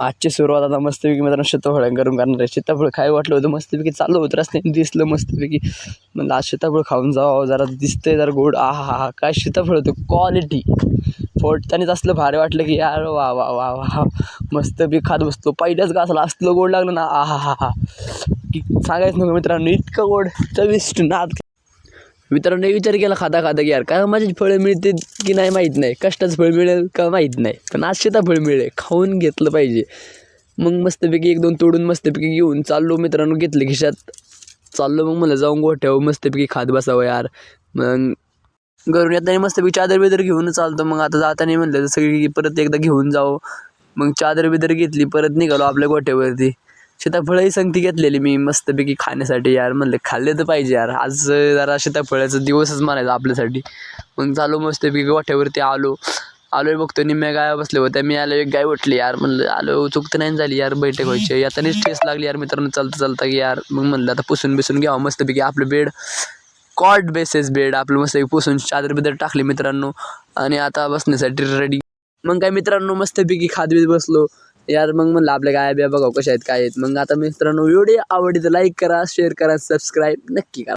आजची सुरुवात आता मस्तपैकी मित्रांनो सीताफळ करून करणार आहे. सीताफळ खाय वाटलं होतं मस्तपैकी चालू होतं रस्त्याने दिसलं मस्तपैकी. म्हणलं आज सीताफळ खाऊन जावं जरा दिसतंय जरा गोड. आ हा हा काय सीताफळ होतं? क्वालिटी फोडतानीच असलं भारी वाटलं की यार वा वा वा वा मस्तपैकी खात बसतो पहिल्याच घासाला असलं गोड लागलं ना आ हा हा हा. की सांगायचं नको मित्रांनो इतकं गोड. चविष्ट नाद. मित्रांनो विचार केला खाता खाता की यार काय माझी फळं मिळते की नाही माहीत नाही. कष्टाचं फळ मिळेल का माहीत नाही. पण आज सीताफळ मिळेल खाऊन घेतलं पाहिजे. मग मस्तपैकी एक दोन तोडून मस्तपैकी घेऊन चाललो मित्रांनो घेतले खिशात. चाललो मग मला जाऊन गोठ्यावर मस्तपैकी खात बसावं यार. मग घरून येताना मस्तपैकी चादर बिदर घेऊन चालतो. मग आता जाताना म्हणलं तर सगळी परत एकदा घेऊन जावं. मग चादर बिदर घेतली परत निघालो आपल्या गोठ्यावरती. सीताफळही संगती घेतलेली मी मस्तपैकी खाण्यासाठी यार. म्हणलं खाल्ले तर पाहिजे यार. आज जरा सीताफळाचा दिवसच म्हणायचा आपल्यासाठी. मग चालू मस्तपैकी गोठ्यावरती आलो. आलोय बघतो निम्म्या गाया बसल्या होत्या. मी आलो एक गाय उठली यार. म्हणलं आलो चूक तर नाही झाली यार बैठक व्हायची. यातानेच ठेस लागली यार मित्रांनो. चालता चालता की यार. मग म्हणलं आता पुसून बिसून घ्यावं मस्तपैकी. आपलं बेड कॉट बेसेस बेड. आपलं मस्त पुसून चादर बिदर टाकली मित्रांनो. आणि आता बसण्यासाठी रेडी मग काय मित्रांनो मस्तपैकी खादबीत बसलो. यार मग म्हणलं आपल्या काय बिया बघा कशा आहेत काय आहेत. मग आता मित्रांनो व्हिडिओ आवडली तर लाईक करा शेअर करा सबस्क्राईब नक्की करा.